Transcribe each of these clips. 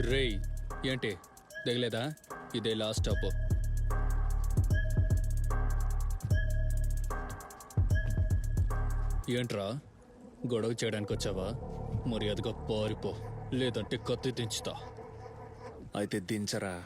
రేయ్ ఏంటి? దిగలేదా ఇదే లాస్ట్ స్టాప్ ఏంట్రా? గొడవ చేయడానికి వచ్చావా? మర్యాదగా పారిపో లేదంటే కత్తి దించుతా. అయితే దించరా?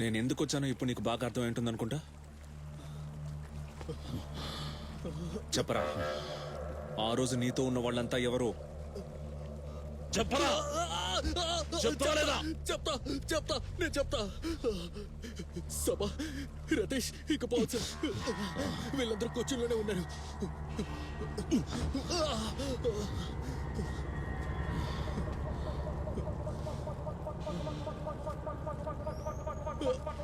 నేను ఎందుకు వచ్చానో ఇప్పుడు నీకు బాగా అర్థం ఏంటుంది అనుకుంటా చెప్పరా. ఆ రోజు నీతో ఉన్న వాళ్ళంతా ఎవరు? చెప్పరా. చెప్తా లేదా? చెప్తా చెప్తా నేను చెప్తా. సభ రతీష్ ఇక పోవచ్చు వీళ్ళందరూ కూర్చునిలోనే ఉన్నారు.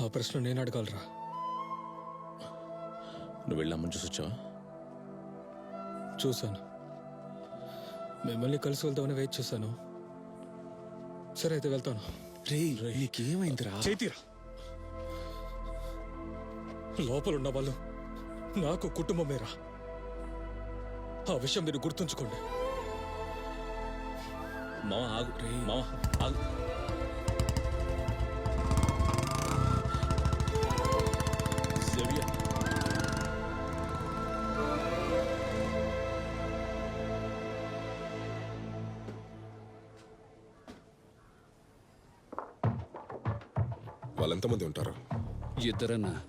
ఆ ప్రశ్న నేను అడగాలరా. నువ్వు వెళ్ళామని చూసి వచ్చావా? చూశాను. మిమ్మల్ని కలిసి వెళ్తామని వెయిట్ చేశాను. సరే అయితే వెళ్తాను. రే నీకేమైందిరా? చేతిరా. లోపల ఉన్న వాళ్ళు నాకు కుటుంబమేరా. ఆ విషయం మీరు గుర్తుంచుకోండి. మావా ఆగు. రే మావా ఆగు. వాళ్ళు ఎంతమంది ఉంటారు? ఇద్దరన్నా.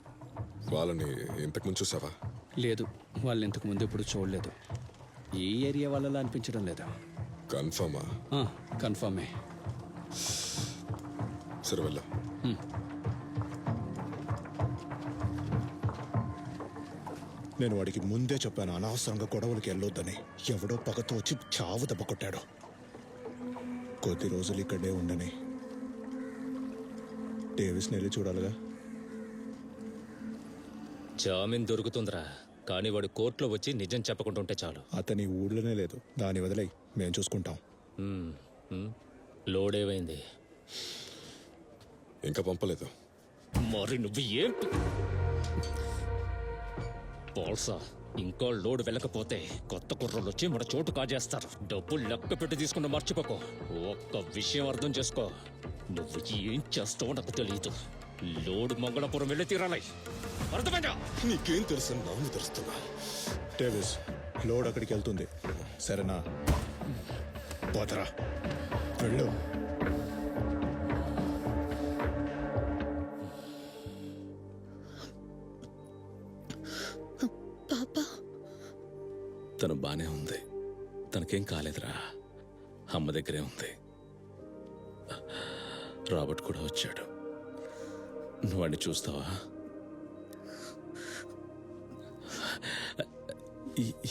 వాళ్ళని ఇంతకు ముందు చూసావా? లేదు వాళ్ళు ఇంతకు ముందు ఎప్పుడు చూడలేదు. ఈ ఏరియా వాళ్ళలా అనిపించడం లేదా? కన్ఫర్మా? కన్ఫర్మే. సరే వెళ్ళా. నేను వాడికి ముందే చెప్పాను అనవసరంగా గొడవలకి వెళ్ళొద్దని. ఎవడో పగతో వచ్చి చావు దెబ్బ కొట్టాడు. కొద్ది రోజులు ఇక్కడే ఉండని. డేవిస్ని వెళ్ళి చూడాలిగా. జామీన్ దొరుకుతుందిరా కానీ వాడు కోర్టులో వచ్చి నిజం చెప్పకుండా ఉంటే చాలు. అతని ఊళ్ళోనే లేదు దాని వదిలేయి మేము చూసుకుంటాం. ఉమ్, ఉమ్. లోడ్ ఏమైంది ఇంకా పంపలేదు. మరి నువ్వు ఏం పోల్సా ఇంకా లోడ్ వెళ్ళకపోతే కొత్త కుర్రోళ్ళు వచ్చి మన చోటు కాజేస్తారు. డబ్బులు లెక్క పెట్టి తీసుకున్న మర్చిపోకో. ఒక్క విషయం అర్థం చేసుకో. నువ్వు ఏం చేస్తావో నాకు తెలియదు. లోడ్ మంగళపురం వెళ్ళి తీరాలి. అర్థమైందా? నీకేం తెలుసు? నాము తెలుస్తున్నా డేవిస్ లోడ్ అక్కడికి వెళ్తుంది. సరేనా? పోతరా? వెళ్ళు. పాపా. తను బానే ఉంది. తనకేం కాలేదురా. అమ్మ దగ్గరే ఉంది. రాబర్ట్ కూడా వచ్చాడు. నువ్వు వాడిని చూస్తావా?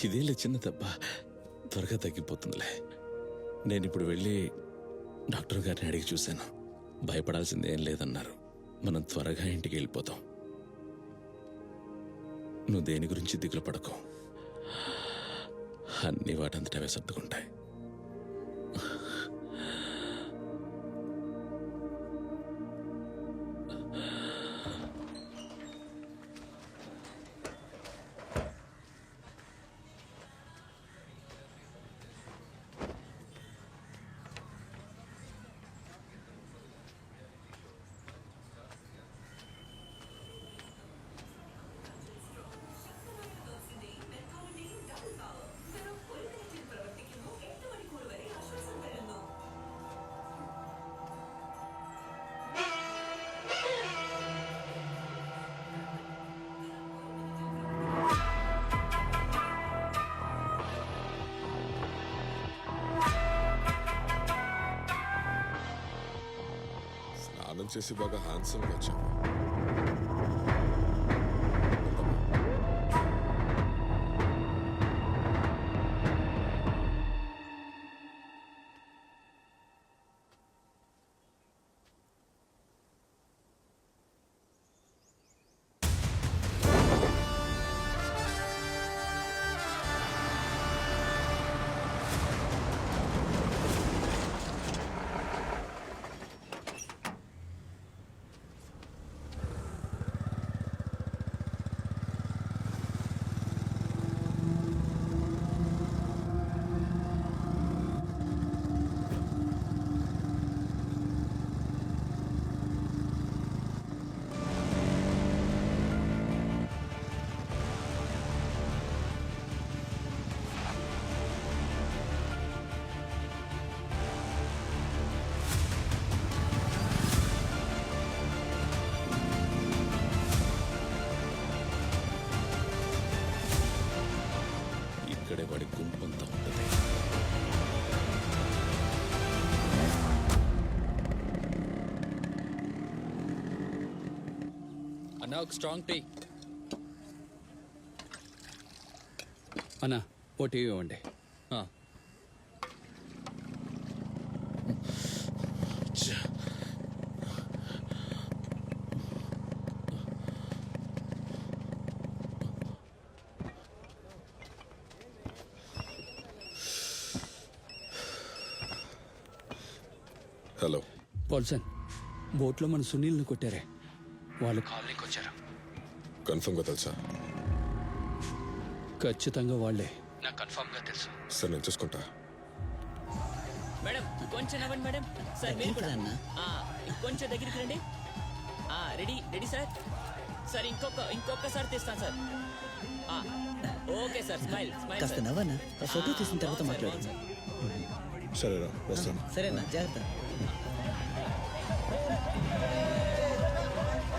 ఇదేలే చిన్న దెబ్బ. త్వరగా తగ్గిపోతుందిలే. నేను ఇప్పుడు వెళ్ళి డాక్టర్ గారిని అడిగి చూశాను. భయపడాల్సింది ఏం లేదన్నారు. మనం త్వరగా ఇంటికి వెళ్ళిపోతాం. నువ్వు దేని గురించి దిగులు పడకు. అన్ని వాటంతట అవే సర్దుకుంటాయి. స్నానం చేసి బాగా హ్యాండ్సమ్గా వచ్చావు అన్నా ఒక స్ట్రాంగ్ టీ అన్నా ఓ టీవీ ఇవ్వండి. హలో పాల్సన్ బోట్లో మన సునీల్ని కొట్టారే. వాళ్ళు కాలనీకి వచ్చారు కన్ఫర్మ్గా తెలుసా? ఖచ్చితంగా వాళ్ళే. నాకు కన్ఫామ్గా తెలుసు. సరే నేను చూసుకుంటా. మేడం కొంచెం నవ్వండి మేడం. సార్ మీరు కూడా. ఆ, కొంచెం దగ్గరికి రండి. ఆ, రెడీ రెడీ సార్. సార్ ఇంకొక ఇంకొకసారి తీస్తాను సార్. ఆ, ఓకే సార్ స్మైల్ స్మైల్ కాస్త సార్. నవ్వనా? ఆ ఫోటో తీసిన తర్వాత బాగుంది సార్, మాట్లాడు. బాగుంది సార్. సరేరా వస్తాను. సరేనా జాగ్రత్త.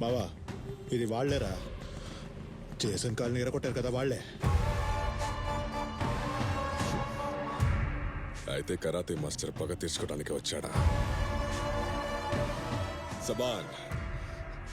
బావా ఇది వాళ్ళేరా. చేసిన కాలనీ ఎరగొట్టారు కదా వాళ్ళే. అయితే కరాతే మాస్టర్ పగ తీర్చుకోవడానికి వచ్చాడా? సబాన్.